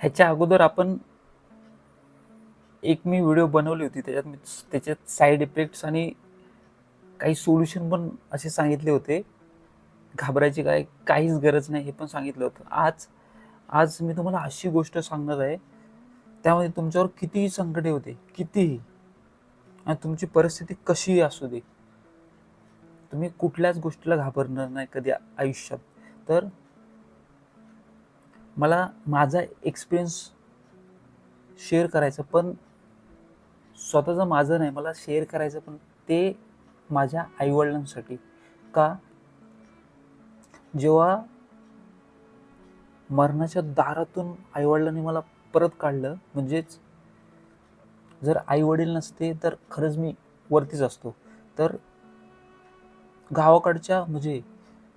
ह्याच्या अगोदर आपण एक मी व्हिडिओ बनवली होती त्याच्यात मी त्याच्यात साईड इफेक्ट्स आणि काही सोल्युशन पण असे सांगितले होते. घाबरायची काय काहीच गरज नाही हे पण सांगितलं होतं. आज आज मी तुम्हाला अशी गोष्ट सांगणार आहे त्यामध्ये तुमच्यावर कितीही संकटे होते कितीही आणि तुमची परिस्थिती कशीही असू दे तुम्ही कुठल्याच गोष्टीला घाबरणार नाही कधी आयुष्यात. तर मला माझा एक्सपिरियन्स शेअर करायचं पण स्वतःचं माझं नाही मला शेअर करायचं पण ते माझ्या आईवडिलांसाठी. का? जेव्हा मरणाच्या दारातून आईवडिलांनी मला परत काढलं म्हणजेच जर आईवडील नसते तर खरंच मी वरतीच असतो. तर गावाकडच्या म्हणजे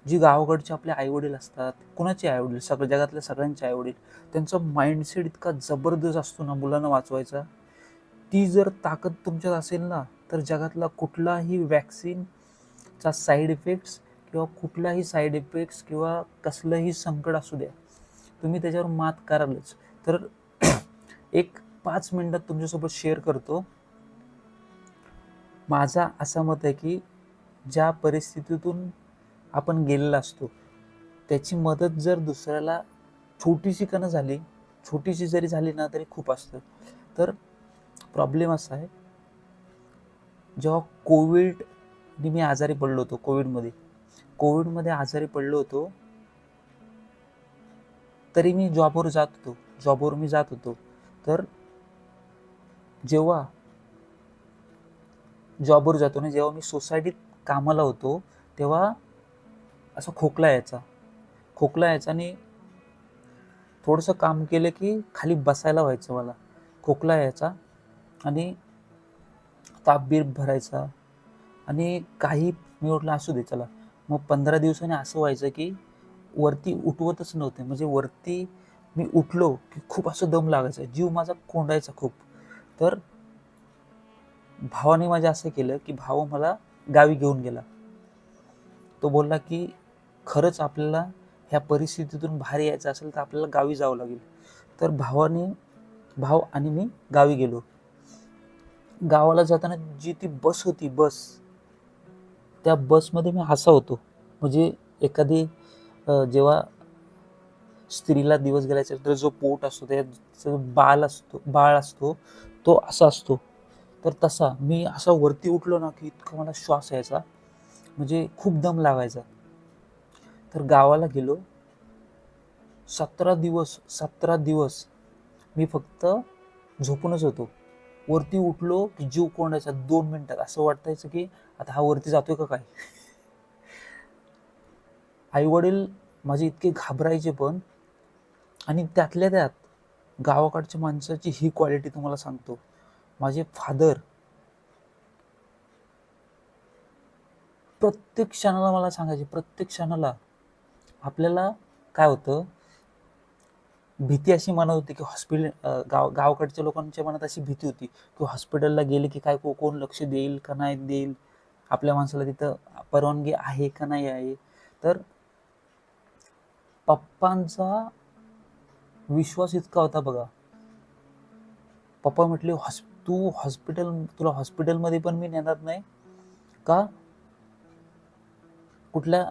जी गावाकडचे आपले आईवडील असतात कुणाचे आईवडील? सगळ्या जगातल्या सगळ्यांचे आईवडील. त्यांचा माइंडसेट इतका जबरदस्त असतो ना मुलांना वाचवायचा. ती जर ताकद तुमच्यात असेल ना तर जगातला कुठलाही वॅक्सिनचा साईड इफेक्ट्स किंवा कुठलाही साईड इफेक्ट्स किंवा कसलंही संकट असू द्या तुम्ही त्याच्यावर मात करालच. तर एक पाच मिनटात तुमच्यासोबत शेअर करतो. माझा असा मत आहे की ज्या परिस्थितीतून आपण गेलेला असतो. त्याची मदत जर दुसऱ्याला छोटीशी कणं झाली छोटीशी जरी झाली ना तरी खूप असतं. तर प्रॉब्लेम असा आहे जेव्हा कोविडने मी आजारी पडलो होतो कोविडमध्ये कोविडमध्ये आजारी पडलो होतो तरी मी जॉबवर जात होतो. जॉबवर मी जात होतो. तर जेव्हा जॉबवर जातो ना जेव्हा मी सोसायटीत कामाला होतो तेव्हा असा खोकला यायचा. खोकला यायचा आणि थोडंसं काम केलं की खाली बसायला व्हायचं मला. खोकला यायचा आणि तापबीर भरायचा आणि काही मी म्हटलं असू दे चला. मग पंधरा दिवसांनी असं व्हायचं की वरती उठवतच नव्हते. म्हणजे वरती मी उठलो की खूप असं दम लागायचा. जीव माझा कोंडायचा खूप. तर भावाने माझ्या असं केलं की भाऊ मला गावी घेऊन गेला. तो बोलला की खरंच आपल्याला ह्या परिस्थितीतून बाहेर यायचं असेल तर आपल्याला गावी जावं लागेल. तर भावाने भाव आणि मी गावी गेलो. गावाला जाताना जी ती बस होती बस त्या बसमध्ये मी हसा होतो. म्हणजे एखादी जेव्हा स्त्रीला दिवस गेल्याच्या तर जो पोट असतो त्याचा बाल असतो बाळ असतो तो असा असतो. तर तसा मी असा वरती उठलो ना की इतका मला श्वास यायचा. म्हणजे खूप दम लावायचा तर गावाला गेलो. सतरा दिवस सतरा दिवस मी फक्त झोपूनच होतो. वरती उठलो की जीव कोंडायचा दोन मिनटात असं वाटायचं की आता हा वरती जातोय का काय? आईवडील माझे इतके घाबरायचे पण. आणि त्यातल्या त्यात गावाकडच्या माणसाची ही क्वालिटी तुम्हाला सांगतो. माझे फादर प्रत्येक क्षणाला मला सांगायचे प्रत्येक क्षणाला. आपल्याला काय होतं? भीती अशी मनात होती की हॉस्पिटल गाव गावाकडच्या लोकांच्या मनात अशी भीती होती की हॉस्पिटलला गेले की काय को कोण लक्ष देईल का नाही देईल? आपल्या माणसाला तिथं परवानगी आहे का नाही आहे? तर पप्पांचा विश्वास इतका होता बघा. पप्पा म्हटले हॉस् तू हॉस्पिटल तुला हॉस्पिटलमध्ये पण मी नेणार नाही का? कुठल्या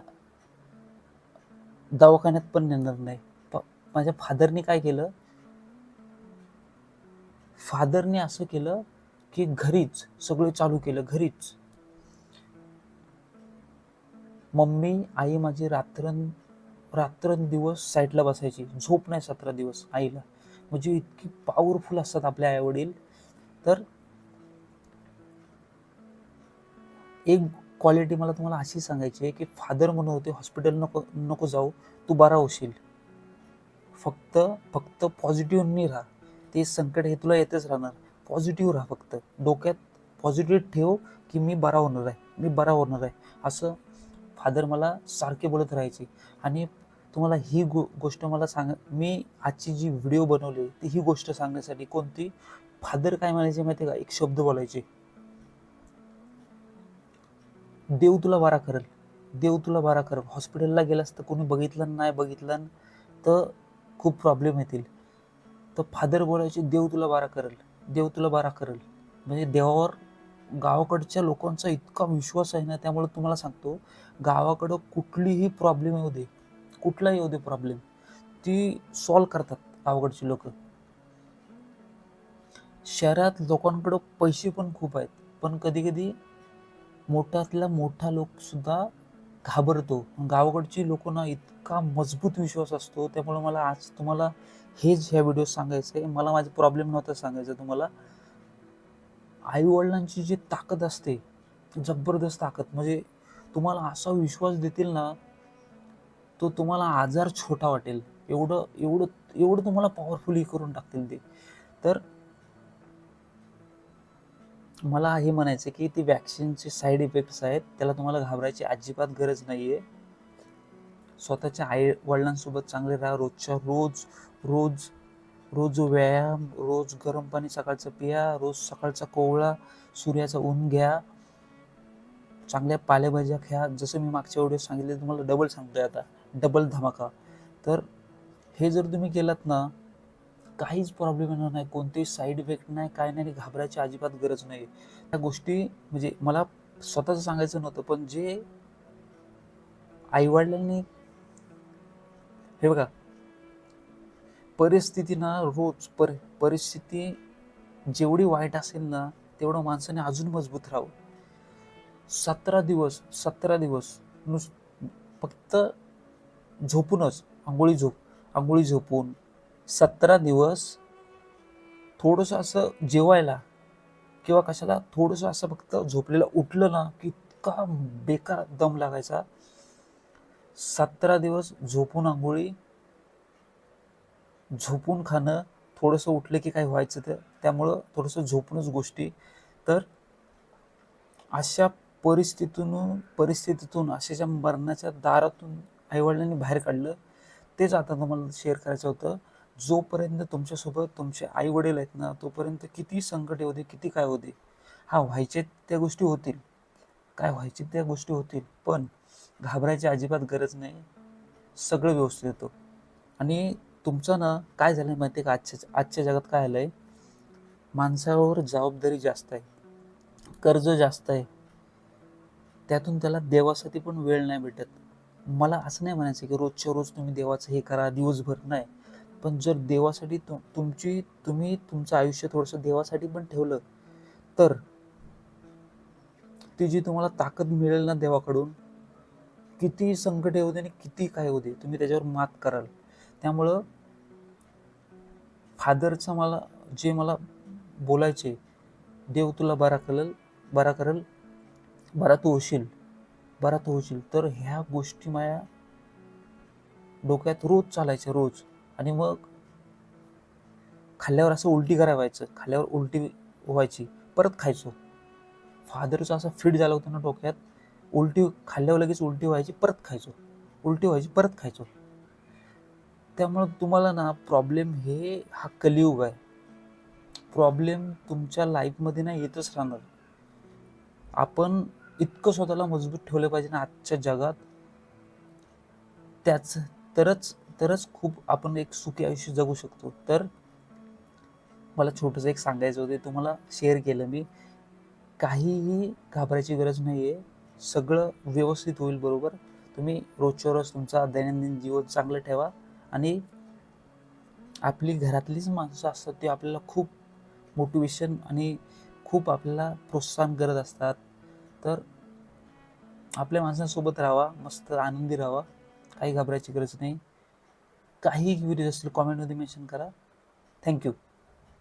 दवाखान्यात पण नेणार नाही. प माझ्या फादरने काय केलं? फादरने असं केलं की घरीच सगळं चालू केलं घरीच. मम्मी आई माझी रात्रन रात्रंदिवस साईडला बसायची. झोप नाही सतरा दिवस आईला. म्हणजे इतकी पॉवरफुल असतात आपले आईवडील. तर एक क्वालिटी मला तुम्हाला अशी सांगायची आहे की फादर म्हणून होते हॉस्पिटल नको नको जाऊ तू बरा होशील. फक्त फक्त पॉझिटिव्हनी राहा. ते संकट हे तुला येतच राहणार. पॉझिटिव्ह राहा फक्त. डोक्यात पॉझिटिव्ह ठेव की मी बरा होणार आहे. मी बरा होणार आहे. असं फादर मला सारखे बोलत राहायचे. आणि तुम्हाला ही गो गोष्ट मला सांग मी आजची जी व्हिडिओ बनवली ती ही गोष्ट सांगण्यासाठी कोणती? फादर काय म्हणायचे माहिती आहे का? एक शब्द बोलायचे. देव तुला बारा करेल. देव तुला बारा करेल. हॉस्पिटलला गेलास तर कोणी बघितलं नाही बघितलं तर खूप प्रॉब्लेम येतील. तर फादर बोलायचे देव तुला बारा करेल. देव तुला बारा करेल. म्हणजे देवावर गावाकडच्या लोकांचा इतका विश्वास आहे ना त्यामुळे तुम्हाला सांगतो गावाकडं कुठलीही प्रॉब्लेम येऊ दे. कुठलाही येऊ दे प्रॉब्लेम ती सॉल्व करतात गावाकडची लोक. शहरात लोकांकडं पैसे पण खूप आहेत. पण कधी कधी मोठ्यातला मोठा लोकसुद्धा घाबरतो. गावाकडची लोकांना इतका मजबूत विश्वास असतो. त्यामुळे मला आज तुम्हाला हेच ह्या व्हिडिओ सांगायचं आहे. मला माझा प्रॉब्लेम नव्हता सांगायचं तुम्हाला. आई वडिलांची जी ताकद असते जबरदस्त ताकद म्हणजे तुम्हाला असा विश्वास देतील ना तो तुम्हाला आजार छोटा वाटेल. एवढं एवढं एवढं तुम्हाला पॉवरफुली करून टाकतील ते. तर मला हे म्हणायचं की ती वॅक्सिनचे साईड इफेक्ट्स आहेत त्याला तुम्हाला घाबरायची अजिबात गरज नाही आहे स्वतःच्या आई वडिलांसोबत चांगले राहा. रोजच्या रोज रोज रोज व्यायाम रोज गरम पाणी सकाळचं पिया रोज सकाळचा कोवळा सूर्याचा ऊन घ्या. चांगल्या पालेभाज्या घ्या जसं मी मागच्या व्हिडिओ सांगितले तुम्हाला डबल सांगतोय आता. डबल धमाका. तर हे जर तुम्ही केलात ना काहीच प्रॉब्लेम येणार नाही. कोणतेही साईड इफेक्ट नाही काय नाही घाबरायची अजिबात गरज नाही. त्या गोष्टी म्हणजे मला स्वतःच सांगायचं नव्हतं पण जे आईवडिलांनी हे बघा परिस्थिती ना रोज पर परिस्थिती जेवढी वाईट असेल ना तेवढं माणसाने अजून मजबूत राहावं. सतरा दिवस सतरा दिवस नुस फक्त झोपूनच आंघोळी झोप आंघोळी झोपून सतरा दिवस थोडंसं असं जेवायला किंवा कशाला थोडंसं असं फक्त झोपलेलं उठलं ना की इतका बेकार दम लागायचा. सतरा दिवस झोपून आंघोळी झोपून खाणं थोडंसं उठलं की काय व्हायचं तर त्यामुळं थोडंसं झोपूनच गोष्टी. तर अशा परिस्थितीतून परिस्थितीतून अशाच्या मरणाच्या दारातून आईवडिलांनी बाहेर काढलं तेच आता तुम्हाला शेअर करायचं होतं. जोपर्यंत तुमच्यासोबत तुमचे आई वडील आहेत ना तोपर्यंत किती संकट होते किती काय होते हा व्हायचे त्या गोष्टी होतील. काय व्हायचे त्या गोष्टी होतील पण घाबरायची अजिबात गरज नाही. सगळं व्यवस्थित येतं आणि तुमचं ना काय झालं माहिती आहे का? आजच्या आजच्या जगात काय आलं आहे माणसावर जबाबदारी जास्त आहे. कर्ज जास्त आहे. त्यातून त्याला देवासाठी पण वेळ नाही भेटत. मला असं नाही म्हणायचं की रोजच्या रोज तुम्ही देवाचं हे करा दिवसभर नाही. पण जर देवासाठी तु तुमची तुम्ही तुमचं आयुष्य थोडंसं देवासाठी पण ठेवलं तर ती जी तुम्हाला ताकद मिळेल ना देवाकडून किती संकट येऊ दे आणि किती काय होऊ दे तुम्ही त्याच्यावर मात कराल. त्यामुळं फादरचं मला जे मला बोलायचे देव तुला बरा करेल बरा करेल बरा तू होशील बरा तू होशील तर ह्या गोष्टी माझ्या डोक्यात रोज चालायच्या रोज. आणि मग खाल्ल्यावर असं उलटी करायला व्हायचं खाल्ल्यावर उलटी व्हायची परत खायचो. फादरचं असं फिट झालं होतं ना डोक्यात उलटी खाल्ल्यावर लगेच उलटी व्हायची परत खायचो. उलटी व्हायची परत खायचो. त्यामुळं तुम्हाला ना प्रॉब्लेम हे हा कलियुग आहे. प्रॉब्लेम तुमच्या लाईफमध्ये ना येतच राहणार. आपण इतकं स्वतःला मजबूत ठेवलं पाहिजे ना आजच्या जगात. त्याच तरच तरच खूप आपण एक सुखी आयुष्य जगू शकतो. तर मला छोटंसं एक सांगायचं होतं तुम्हाला शेअर केलं मी. काहीही घाबरायची गरज नाही आहे सगळं व्यवस्थित होईल बरोबर? तुम्ही रोजच्या रोज तुमचा दैनंदिन जीवन चांगलं ठेवा आणि आपली घरातलीच माणसं असतात ते आपल्याला खूप मोटिवेशन आणि खूप आपल्याला प्रोत्साहन करत असतात. तर आपल्या माणसांसोबत राहावा मस्त आनंदी राहावा काही घाबरायची गरज नाही. काही व्हिडिओज असतील कॉमेंटमध्ये मेन्शन करा. थँक्यू